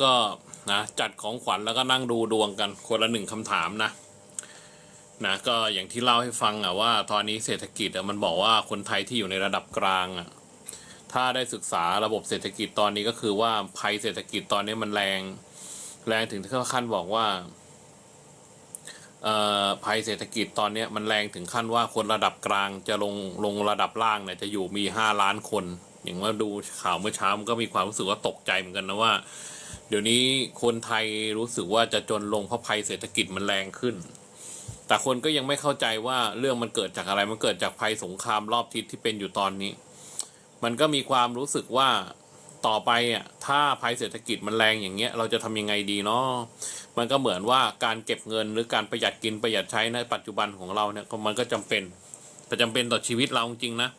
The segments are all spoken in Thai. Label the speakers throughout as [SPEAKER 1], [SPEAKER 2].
[SPEAKER 1] ก็นะจัดของขวัญแล้วก็นั่งดูดวงกันคนละหนึ่งคำถามนะนะก็อย่างที่เล่าให้ฟังอะว่าตอนนี้เศรษฐกิจอะมันบอกว่าคนไทยที่อยู่ในระดับกลางอะถ้าได้ศึกษาระบบเศรษฐกิจตอนนี้ก็คือว่าภัยเศรษฐกิจตอนนี้มันแรง แรงถึงขั้นบอกว่าเอ่อภัยเศรษฐกิจตอนนี้มันแรงถึงขั้นว่าคนระดับกลางจะลงลงระดับล่างเนี่ยจะอยู่มีห้าล้านคน อย่างว่าดูข่าวเมื่อเช้ามันก็มีความรู้สึกว่าตกใจเหมือนกันนะว่า เดี๋ยวนี้คนไทยรู้สึกว่าจะจนลงเพราะภัยเศรษฐกิจมันแรงขึ้น แต่คนก็ยังไม่เข้าใจว่าเรื่องมันเกิดจากอะไรมันเกิดจากภัยสงครามรอบทิศที่เป็นอยู่ตอนนี้ มันก็มีความรู้สึกว่าต่อไปอะถ้าภัยเศรษฐกิจมันแรงอย่างเงี้ยเราจะทำยังไงดีเนาะมันก็เหมือนว่าการเก็บเงินหรือการประหยัดกินประหยัดใช้ในปัจจุบันของเราเนี่ยมันก็จำเป็นแต่จำเป็นต่อชีวิตเราจริงนะ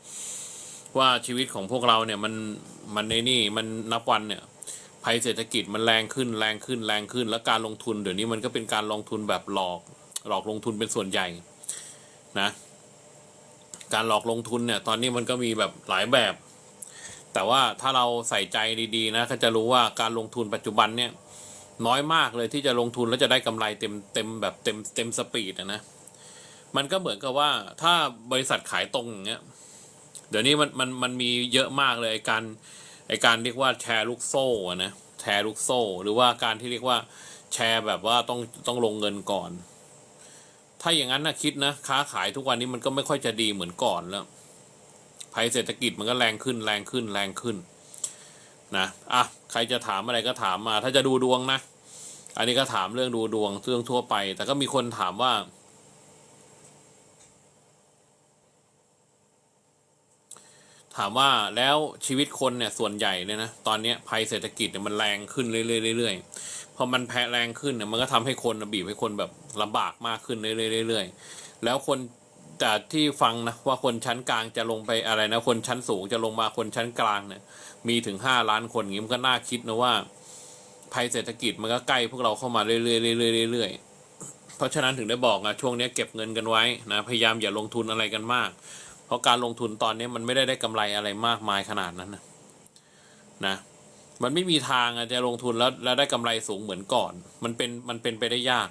[SPEAKER 1] ว่าชีวิตของพวกเราเนี่ยมันมันในนี่มันนับวันเนี่ย ภัยเศรษฐกิจมันแรงขึ้นแรงขึ้นแรงขึ้น แล้วการลงทุนเดี๋ยวนี้มันก็เป็นการลงทุนแบบหลอกหลอกลงทุนเป็นส่วนใหญ่นะการหลอกลงทุนเนี่ยตอนนี้มันก็มีแบบหลายแบบ แต่ว่าถ้าเราใส่ใจดีๆนะก็จะรู้ว่าการลงทุนปัจจุบันเนี่ยน้อยมากเลยที่จะลงทุนแล้วจะได้กำไรเต็มเต็มแบบเต็มเต็มสปีดนะมันก็เหมือนกับว่าถ้าบริษัทขายตรงอย่างเงี้ยเดี๋ยวนี้มันมันมันมีเยอะมากเลยการ ไอการเรียกว่าแชร์ลูกโซ่นะแชร์ลูกโซ่ หรือว่าการที่เรียกว่าแชร์แบบว่าต้องต้องลงเงินก่อน ถ้าอย่างนั้นนะคิดนะ ค้าขายทุกวันนี้มันก็ไม่ค่อยจะดีเหมือนก่อนแล้วภัยเศรษฐกิจมันก็แรงขึ้นแรงขึ้นแรงขึ้นนะอะใครจะถามอะไรก็ถามมา ถ้าจะดูดวงนะ อันนี้ก็ถามเรื่องดูดวงเรื่องทั่วไป แต่ก็มีคนถามว่า ถามว่าแล้วชีวิตคนเนี่ยส่วนใหญ่เนี่ยนะตอนนี้ภัยเศรษฐกิจเนี่ยมันแรงขึ้นเรื่อยๆเรื่อยๆพอมันแพ้แรงขึ้นเนี่ยมันก็ทำให้คนบีบให้คนแบบลำบากมากขึ้นเรื่อยๆเรื่อยๆแล้วคนแต่ที่ฟังนะว่าคนชั้นกลางจะลงไปอะไรนะคนชั้นสูงจะลงมาคนชั้นกลางเนี่ยมีถึงห้าล้านคนอย่างนี้มันก็น่าคิดนะว่า ภัยเศรษฐกิจมันก็ใกล้พวกเราเข้ามาเรื่อยๆเรื่อยๆเรื่อยๆเพราะฉะนั้นถึงได้บอกนะช่วงนี้เก็บเงินกันไว้นะพยายามอย่าลงทุนอะไรกันมาก เพราะการลงทุนตอนนี้มันไม่ได้ได้กำไรอะไรมากมายขนาดนั้นนะนะมันไม่มีทางอะจะลงทุนแล้วแล้วได้กำไรสูงเหมือนก่อน มันเป็นมันเป็นไปได้ยาก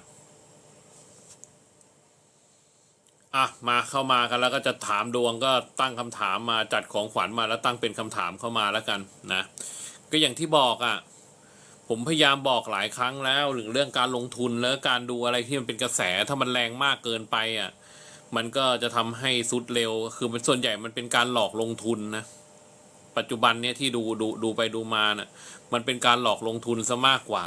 [SPEAKER 1] อะมาเข้ามากันแล้วก็จะถามดวงก็ตั้งคำถามมาจัดของขวัญมาแล้วตั้งเป็นคำถามเข้ามาแล้วกันนะก็อย่างที่บอกอะ ผมพยายามบอกหลายครั้งแล้วถึงเรื่องการลงทุนแล้วการดูอะไรที่มันเป็นกระแสถ้ามันแรงมากเกินไปอะ มันก็จะทำให้สุดเร็ว คือมันส่วนใหญ่มันเป็นการหลอกลงทุนนะ ปัจจุบันเนี่ยที่ดูดูดูไปดูมานะ่ะ มันเป็นการหลอกลงทุนซะมากกว่า